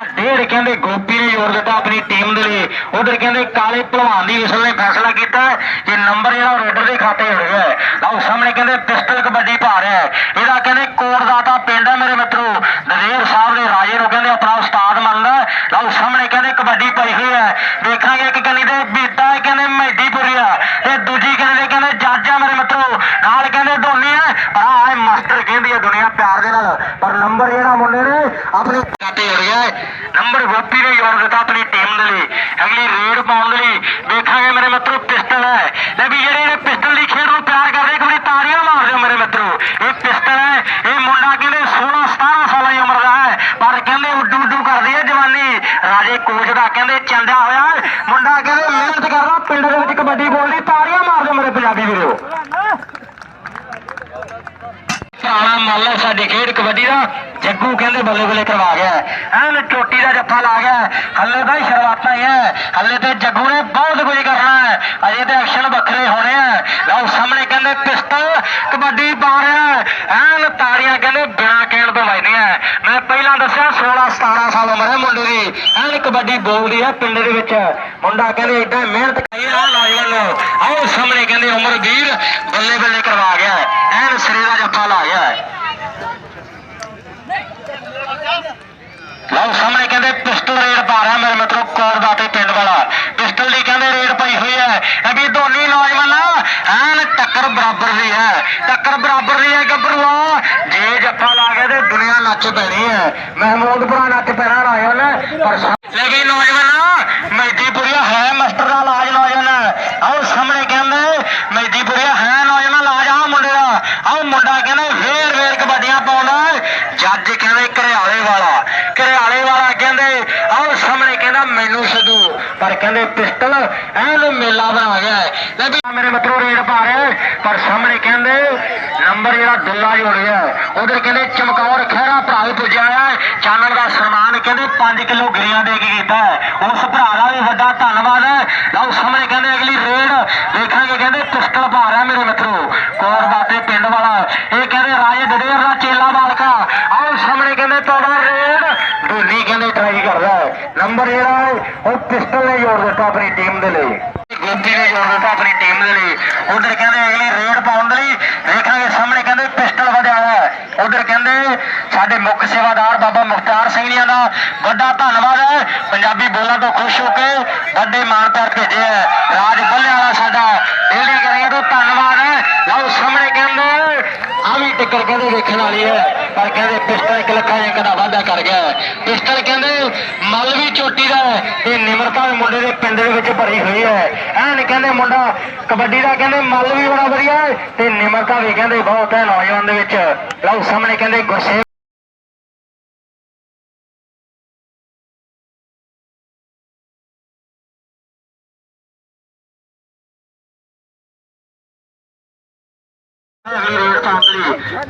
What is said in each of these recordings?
ਡੇਢ ਕਹਿੰਦੇ ਗੋਪੀ ਨੇ ਜ਼ੋਰ ਦਿੱਤਾ ਆਪਣੀ ਟੀਮ ਦੇ ਲਈ। ਉਧਰ ਕਹਿੰਦੇ ਕਾਲੇ ਭਲਵਾਨ ਦੀ ਵਿਸਲ ਨੇ ਫੈਸਲਾ ਕੀਤਾ ਕਿ ਨੰਬਰ ਜਿਹੜਾ ਰੇਡਰ ਦੇ ਖਾਤੇ ਹੋ ਰਿਹਾ ਹੈ ਲਓ ਸਾਹਮਣੇ ਕਹਿੰਦੇ ਪਿਸਟਲ ਕਬੱਡੀ ਪਾ ਰਿਹਾ ਇਹਦਾ ਕਹਿੰਦੇ ਕੋਟਦਾਤਾ ਪਿੰਡ ਹੈ ਮੇਰੇ ਮਿੱਤਰੋ ਦਲੇਰ ਸਾਹਿਬ ਦੇ ਰਾਜੇ ਨੂੰ ਕਹਿੰਦੇ ਆਪਣਾ ਉਸਤਾਦ ਮੰਨਦਾ ਹੈ। ਲਓ ਸਾਹਮਣੇ ਕਹਿੰਦੇ ਕਬੱਡੀ ਪਈ ਹੋਈ ਹੈ ਵੇਖਾਂਗੇ ਇੱਕ ਕੰਨੀ ਤੇ ਬੀਤਾ ਹੈ ਕਹਿੰਦੇ ਮਹਿਦੀਪੁਰੀਆ ਤੇ ਦੂਜੀ ਕੰਨੀ ਤੇ ਕਹਿੰਦੇ ਜੱਜ ਹੈ ਮੇਰੇ ਮਿੱਤਰੋ ਨਾਲ ਕਹਿੰਦੇ ਦੋਨੇ ਆ ਪਰ ਆਹ ਹੈ ਮਾਸਟਰ ਕਹਿੰਦੀ ਹੈ ਦੁਨੀਆ ਪਿਆਰ ਦੇ ਨਾਲ ਪਰ ਨੰਬਰ ਜਿਹੜਾ ਮੁੰਡੇ ਨੇ ਆਪਣੇ ਖਾਤੇ ਹੋ ਰਿਹਾ ਹੈ ਨੰਬਰ ਗੋਪੀ ਨੇ ਜੋੜ ਦਿੱਤਾ ਆਪਣੀ ਟੀਮ ਦੇ ਲਈ। ਅਗਲੀ ਰੇਡ ਪਾਉਣ ਦੇ ਲਈ ਵੇਖਾਂਗੇ ਮੇਰੇ ਮਿੱਤਰੋ ਪਿਸਟਲ ਹੈ। ਲੈ ਵੀ ਜਿਹੜੇ ਇਹ ਪਿਸਟਲ ਦੀ ਖੇਡ ਨੂੰ ਪਿਆਰ ਕਰਦੇ, ਇੱਕ ਵਾਰੀ ਤਾੜੀਆਂ ਮਾਰ ਦਿਓ ਮੇਰੇ ਮਿੱਤਰੋ। ਇਹ ਪਿਸਟਲ ਹੈ, ਇਹ ਮੁੰਡਾ ਕਹਿੰਦੇ 16 17 ਸਾਲਾਂ ਦੀ ਉਮਰ ਦਾ ਹੈ, ਪਰ ਕਹਿੰਦੇ ਉੱਡੂ ਉੱਡੂ ਕਰਦੀ ਹੈ ਜਵਾਨੀ। ਰਾਜੇ ਕੋਚ ਦਾ ਕਹਿੰਦੇ ਚੰਦਿਆ ਹੋਇਆ ਮੁੰਡਾ ਕਹਿੰਦੇ ਮਿਹਨਤ ਕਰਦਾ, ਪਿੰਡ ਦੇ ਵਿੱਚ ਕਬੱਡੀ ਬੋਲਦੀ ਤਾੜੀਆਂ ਮਾਰ ਦਿਓ ਮੇਰੇ ਪੰਜਾਬੀ ਵੀਰੋ। ਪੁਰਾਣਾ ਮੱਲ ਹੈ ਸਾਡੀ ਖੇਡ ਕਬੱਡੀ ਦਾ। ਜੱਗੂ ਕਹਿੰਦੇ ਬੱਲੇ ਬੱਲੇ ਕਰਵਾ ਗਿਆ ਐਨ ਚੋਟੀ ਦਾ ਜੱਫਾ ਲਾ ਗਿਆ ਹੱਲੇ ਤਾਂ ਹੀ ਸ਼ੁਰੂਆਤਾਂ ਹੀ ਹੈ। ਹੱਲੇ ਤੇ ਜੱਗੂ ਨੇ ਬਹੁਤ ਕੁਝ ਕਰਨਾ ਹੈ। ਅਜੇ ਤੇ ਐਕਸ਼ਨ ਵੱਖਰੇ ਹੋਣੇ ਆ ਲਓ, ਸਾਹਮਣੇ ਕਹਿੰਦੇ ਪਿਸਤਲ ਕਬੱਡੀ ਪਾ ਰਿਹਾ ਐਨ ਤਾੜੀਆਂ ਕਹਿੰਦੇ ਬਿਨਾ ਕਹਿਣ ਤੋਂ ਵੱਜਦੀਆਂ ਮੈਂ ਪਹਿਲਾਂ ਦੱਸਿਆ 16 17 ਸਾਲ ਉਮਰ ਹੈ ਮੁੰਡੇ ਦੀ। ਐਨ ਕਬੱਡੀ ਬੋਲਦੀ ਹੈ ਪਿੰਡ ਦੇ ਵਿੱਚ। ਮੁੰਡਾ ਕਹਿੰਦੇ ਏਦਾਂ ਮਿਹਨਤ ਕਰੀ ਆ ਨੌਜਵਾਨ ਆਓ, ਸਾਹਮਣੇ ਕਹਿੰਦੇ ਉਮਰ ਵੀਰ ਬੱਲੇ ਬੱਲੇ ਕਰਵਾ ਗਿਆ ਹੈ। ਐਨ ਸਿਰੇ ਦਾ ਜੱਫਾ ਲਾ ਗਿਆ ਹੈ। ਲਓ ਸਾਹਮਣੇ ਕਹਿੰਦੇ ਪਿਸਟਲ ਰੇਡ ਪਾ ਰਿਹਾ ਮੇਰੇ ਮਿੱਤਰੋ ਕੋਰਦਾ ਤੇ ਪਿੰਡ ਵਾਲਾ ਪਿਸਟਲ ਦੀ ਕਹਿੰਦੇ ਰੇਡ ਪਈ ਹੋਈ ਹੈ ਇਹ ਵੀ ਦੋਨੀ ਨੌਜਵਾਨ ਐਨ ਟੱਕਰ ਬਰਾਬਰ ਦੀ ਹੈ। ਟੱਕਰ ਬਰਾਬਰ ਦੀ ਹੈ ਗੱਭਰੂਆ। ਜੇ ਜੱਫਾ ਲਾ ਕੇ ਤੇ ਦੁਨੀਆ ਨੱਚ ਪੈਣੀ ਹੈ। ਮਹਿਮੂਦਪੁਰਾ ਨੱਚ ਪੈਣਾ ਨੌਜਵਾਨ ਪਰ ਸਾ- ਲੈ ਮਹਿਦੀਪੁਰੀਆ ਹੈ ਮਾਸਟਰ ਦਾ ਇਲਾਜ ਨੌਜਵਾਨ। ਆਓ ਸਾਹਮਣੇ ਕਹਿੰਦੇ ਮਹਿਦੀਪੁਰੀਆ ਹੈ ਨੌਜਵਾਨ, ਇਲਾਜ ਆ ਮੁੰਡੇ ਦਾ। ਆਓ ਮੁੰਡਾ ਕਹਿੰਦਾ, ਫੇਰ ਫੇਰ ਕਬੱਡੀਆਂ ਪਾਉਂਦਾ ਜੱਜ ਕਹਿੰਦੇ, ਘਰਿਆਲੇ ਵਾਲਾ। ਘਰਿਆਲੇ ਵਾਲਾ ਕਹਿੰਦੇ, ਆਓ ਸਾਹਮਣੇ ਕਹਿੰਦਾ, ਮੈਨੂੰ ਸਦੂ ਪਰ ਕਹਿੰਦੇ ਪਿਸਟਲ ਐਨ ਮੇਲਾ ਬਣਾ ਗਿਆ ਲੈ ਵੀ ਮੇਰੇ ਮਿੱਤਰੋ, ਰੇਡ ਪਾ ਰਿਹਾ ਪਰ ਸਾਹਮਣੇ ਕਹਿੰਦੇ ਨੰਬਰ ਜਿਹੜਾ ਦੁੱਲਾ ਜੁੜ ਗਿਆ ਉਧਰ ਕਹਿੰਦੇ ਚਮਕੌਰ ਖਹਿਰਾ ਭਰਾ ਵੀ ਪੁੱਜਿਆ ਹੈ। ਚਾਨਣ ਦਾ ਸਨਮਾਨ ਕਹਿੰਦੇ 5 ਕਿਲੋ ਗਿਰੀਆਂ ਦੇ ਕੇ ਕੀਤਾ ਹੈ। ਉਸ ਭਰਾ ਦਾ ਵੀ ਵੱਡਾ ਧੰਨਵਾਦ ਹੈ। ਲਓ ਸਾਹਮਣੇ ਕਹਿੰਦੇ ਅਗਲੀ ਰੇਡ, ਦੇਖਾਂਗੇ ਕਹਿੰਦੇ ਪਿਸਟਲ ਪਾ ਰਿਹਾ ਮੇਰੇ ਮਿੱਤਰੋ। ਕੋਰ ਬਾਤੇ ਪਿੰਡ ਵਾਲਾ, ਇਹ ਕਹਿੰਦੇ ਰਾਜੇ ਦੜੇਰ ਦਾ ਚੇਲਾ ਬਾਲਕਾ ਆਓ ਸਾਹਮਣੇ ਕਹਿੰਦੇ ਤੁਹਾਡਾ ਰੇਡ ਧੋਨੀ ਕਹਿੰਦੇ ਟਰਾਈ ਕਰਦਾ ਹੈ ਨੰਬਰ ਜਿਹੜਾ ਹੈ, ਉਹ ਪਿਸਟਲ ਨੇ ਜੋੜ ਦਿੱਤਾ ਆਪਣੀ ਟੀਮ ਦੇ ਲਈ। ਗੋਪੀ ਨੇ ਜੋੜ ਦਿੱਤਾ ਆਪਣੀ ਟੀਮ ਦੇ ਲਈ। ਉਧਰ ਕਹਿੰਦੇ ਅਗਲੀ ਰੇਡ ਪਾਉਣ ਦੇ ਲਈ ਦੇਖਾਂਗੇ ਸਾਹਮਣੇ ਕਹਿੰਦੇ ਪਿਸਟਲ ਵਧਿਆ ਹੋਇਆ ਉਧਰ ਕਹਿੰਦੇ ਸਾਡੇ ਮੁੱਖ ਸੇਵਾਦਾਰ ਬਾਬਾ ਮੁਖਤਾਰ ਸਿੰਘ ਜੀ ਦਾ ਵੱਡਾ ਧੰਨਵਾਦ ਹੈ। ਪੰਜਾਬੀ ਬੋਲਾਂ ਤੋਂ ਖੁਸ਼ ਹੋ ਕੇ ਵੱਡੇ ਮਾਨਤਾਰ ਭੇਜੇ ਹੈ। ਰਾਜ ਬੱਲੇ ਵਾਲਾ ਸਾਡਾ ਡੇਲੀ ਕਰਾਂਗੇ ਤੋਂ ਧੰਨਵਾਦ ਹੈ। ਲਓ, ਸਾਹਮਣੇ ਕਹਿੰਦੇ ਆ ਵੀ ਟੱਕਰ ਕਹਿੰਦੇ ਵੇਖਣ ਵਾਲੀ ਹੈ, ਪਰ ਕਹਿੰਦੇ ਪਿਸਟਲ ਇੱਕ ਲੱਖਾਂ ਇੱਕ ਦਾ ਵਾਅਦਾ ਕਰ ਗਿਆ ਪਿਸਟਲ ਮਲ ਵੀ ਚੋਟੀ ਦਾ ਹੈ ਤੇ ਨਿਮਰਤਾ ਵੀ ਮੁੰਡੇ ਦੇ ਪਿੰਡ ਦੇ ਵਿੱਚ ਭਰੀ ਹੋਈ ਹੈ। ਐਨ ਕਹਿੰਦੇ ਮੁੰਡਾ ਕਬੱਡੀ ਦਾ, ਕਹਿੰਦੇ ਮੱਲ ਵੀ ਬੜਾ ਵਧੀਆ ਹੈ ਤੇ ਨਿਮਰਤਾ ਵੀ ਕਹਿੰਦੇ ਬਹੁਤ ਹੈ ਨੌਜਵਾਨ ਦੇ ਵਿੱਚ। ਲਓ, ਸਾਹਮਣੇ ਕਹਿੰਦੇ ਗੁੱਸੇ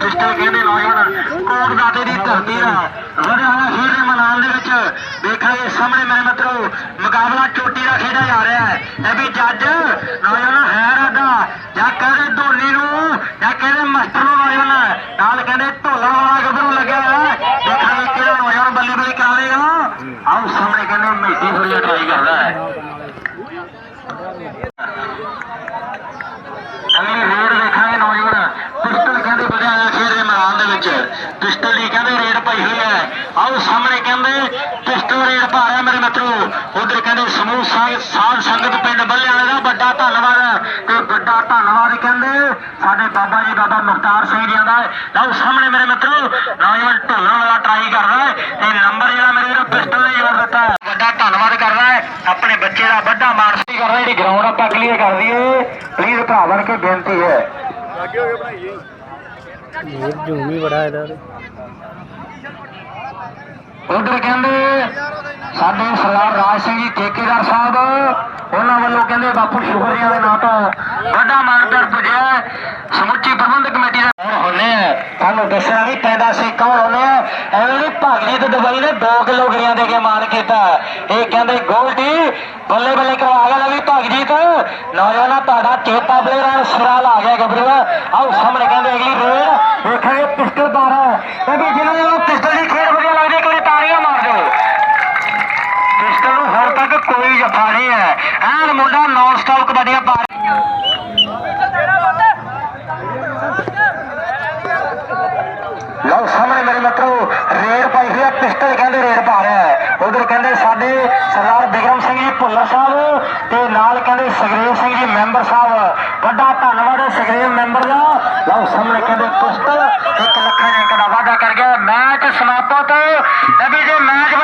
ਪਿਸਟਲ ਕਹਿੰਦੇ ਨੌਜਵਾਨ ਕੋਟ ਦਾਤੇ ਦੀ ਧਰਤੀ ਦਾ ਵਧਿਆ ਹੋਇਆ ਖੇਡ ਦੇ ਮੈਦਾਨ ਦੇ ਦੇਖਾਂਗੇ ਸਾਹਮਣੇ ਮੇਰੇ ਮਿੱਤਰੋ, ਮੁਕਾਬਲਾ ਚੋਟੀ ਦਾ ਖੇਡਿਆ ਜਾ ਰਿਹਾ ਹੈ। ਇਹ ਵੀ ਜੱਜ, ਨੌਜਵਾਨ ਹੈ ਰਾਦਾ ਜਾਂ ਕਹਿੰਦੇ ਧੋਨੀ ਨੂੰ, ਜਾਂ ਕਹਿੰਦੇ ਮਾਸਟਰ ਨੂੰ ਨੌਜਵਾਨ। ਨਾਲ ਕਹਿੰਦੇ ਢੋਲਾ ਵਾਲਾ ਗੱਭਰੂ ਲੱਗਿਆ ਹੈ। ਦੇਖਾਂਗੇ ਕਿਹੜਾ ਨੌਜਵਾਨ ਬੱਲੇ ਬੱਲੇ ਕਰਾ ਆਓ ਸਾਹਮਣੇ ਕਹਿੰਦੇ ਮਿੱਟੀ ਹੋਈ ਟਰਾਈ ਕਰਦਾ ਹੈ। ਅਗਲੀ ਰੇਡ ਦੇਖਾਂਗੇ ਨੌਜਵਾਨ। ਪਿਸਟਲ ਕਹਿੰਦੇ ਵਧਿਆ ਹੋਇਆ ਖੇਡ ਦੇ ਮੈਦਾਨ ਦੇ ਵਿੱਚ। ਪਿਸਟਲ ਦੀ ਕਹਿੰਦੇ ਰੇਡ ਪਈ ਹੋਈ ਹੈ। ਆਓ ਸਾਹਮਣੇ ਕਹਿੰਦੇ ਰਿਹਾ ਮੇਰੇ ਮਿੱਤਰੋ ਉਧਰ ਕਹਿੰਦੇ ਸਮੂਹ ਸਾਧ ਸਾਧ ਸੰਗਤ ਪਿੰਡ ਬੱਲੇ ਵਾਲੇ ਦਾ ਵੱਡਾ ਧੰਨਵਾਦ। ਹੈ ਤੇ ਵੱਡਾ ਧੰਨਵਾਦ ਕਹਿੰਦੇ ਸਾਡੇ ਬਾਬਾ ਜੀ ਬਾਬਾ ਮੁਖਤਾਰ ਸਿੰਘ ਜੀ ਦਾ। ਹੈ। ਲਓ ਸਾਹਮਣੇ ਮੇਰੇ ਮਿੱਤਰੋ ਨੌਜਵਾਨ ਢੋਲਣ ਵਾਲਾ ਟਰਾਈ ਕਰਦਾ ਹੈ ਤੇ ਨੰਬਰ ਜਿਹੜਾ ਮੇਰੇ ਵੀਰੋ ਪਿਸਟਲ ਨੇ ਜੋੜ ਦਿੱਤਾ ਹੈ ਵੱਡਾ ਧੰਨਵਾਦ ਕਰਦਾ ਹੈ। ਆਪਣੇ ਬੱਚੇ ਦਾ ਵੱਡਾ ਮਾਨਸੀ ਕਰਦਾ ਜਿਹੜੀ ਗਰਾਊਂਡ ਆਪਾਂ ਕਲੀਅਰ ਕਰ ਦਈਏ। ਪਲੀਜ਼ ਭਰਾ ਬਣ ਕੇ ਬੇਨਤੀ ਹੈ। ਇਹ ਝੂਮ ਹੀ ਬੜਾ ਇਹਦਾ। ਉਧਰ ਕਹਿੰਦੇ, ਸਾਡੇ ਸਰਦਾਰ ਰਾਜ ਸਿੰਘ ਜੀ ਠੇਕੇਦਾਰ ਸਾਹਿਬ, ਉਹਨਾਂ ਵੱਲੋਂ ਕਹਿੰਦੇ ਬਾਪੂ ਸ਼ੁਕਰੀਆ ਦੇ ਨਾਂ ਤੋਂ ਵੱਡਾ ਮਾਨਦਾਰ ਪੁੱਜਿਆ ਸਮੁੱਚੀ ਪ੍ਰਬੰਧਕ ਕਮੇਟੀ ਦਾ ਕੌਣ ਹੁੰਨੇ ਆ। ਤੁਹਾਨੂੰ ਦੱਸਣਾ ਨਹੀਂ ਪੈਂਦਾ ਸੀ ਕੌਣ ਹੁੰਨੇ ਆ। ਐਵੇਂ ਨਹੀਂ ਭਾਗਜੀ ਤੇ ਦਵਾਈ ਨੇ 2 ਕਿਲੋ ਗਰੀਆਂ ਦੇ ਕੇ ਮਾਨ ਕੀਤਾ। ਇਹ ਕਹਿੰਦੇ ਗੋਲਡੀ, ਬੱਲੇ ਬੱਲੇ ਕਰਵਾ ਗਿਆ ਲਵੀ ਭਾਗਜੀਤ। ਨੌਜਵਾਨਾ ਤੁਹਾਡਾ ਚੇਤਾ ਪਲੇਅਰ ਸਿਰਾ ਲਾ ਗਿਆ ਗੱਭਰੂਆ। ਆਓ ਸਾਹਮਣੇ ਕਹਿੰਦੇ ਅਗਲੀ ਰੇਡ ਵੇਖਾਂਗੇ ਪਿਸਟਲ ਬਾਰਾ ਇਹ ਜਿਹਨਾਂ ਨੂੰ ਪਿਸਟਲ ਦੀ ਖੇਡ ਵਧੀਆ ਲੱਗਦੀ ਕੋਈ ਤਾੜੀਆਂ ਮਾਰ ਦਿਓ ਕੋਈ ਜੱਫਾ ਨਹੀਂ ਹੈ ਐਨ ਮੁੰਡਾ ਨਾਨ ਸਟਾਪ ਕਬੱਡੀਆਂ ਪਾ ਲਓ ਸਾਹਮਣੇ ਮੇਰੇ ਮਿੱਤਰੋ, ਰੇਡ ਪਾਈ ਹੋਈ ਹੈ ਪਿਸਟਲ ਕਹਿੰਦੇ ਰੇਡ ਪਾ ਰਿਹਾ ਹੈ ਉਧਰ ਕਹਿੰਦੇ ਸਾਡੇ ਸਰਦਾਰ ਬਿਕਰਮ ਸਿੰਘ ਜੀ, ਭੁੱਲਰ ਸਾਹਿਬ, ਤੇ ਨਾਲ ਕਹਿੰਦੇ ਸੁਖਦੇਵ ਸਿੰਘ ਜੀ, ਮੈਂਬਰ ਸਾਹਿਬ। ਵੱਡਾ ਧੰਨਵਾਦ ਹੈ ਸੁਖਦੇਵ ਮੈਂਬਰ ਦਾ। ਲਓ ਸਾਹਮਣੇ ਕਹਿੰਦੇ ਪਿਸਟਲ, ਇੱਕ ਲੱਖਾਂ ਰੈਂਕ ਦਾ ਵਾਅਦਾ ਕਰ ਗਿਆ। ਮੈਚ ਸਮਾਪਤ। ਅਭੀ ਜੇ ਮੈਚ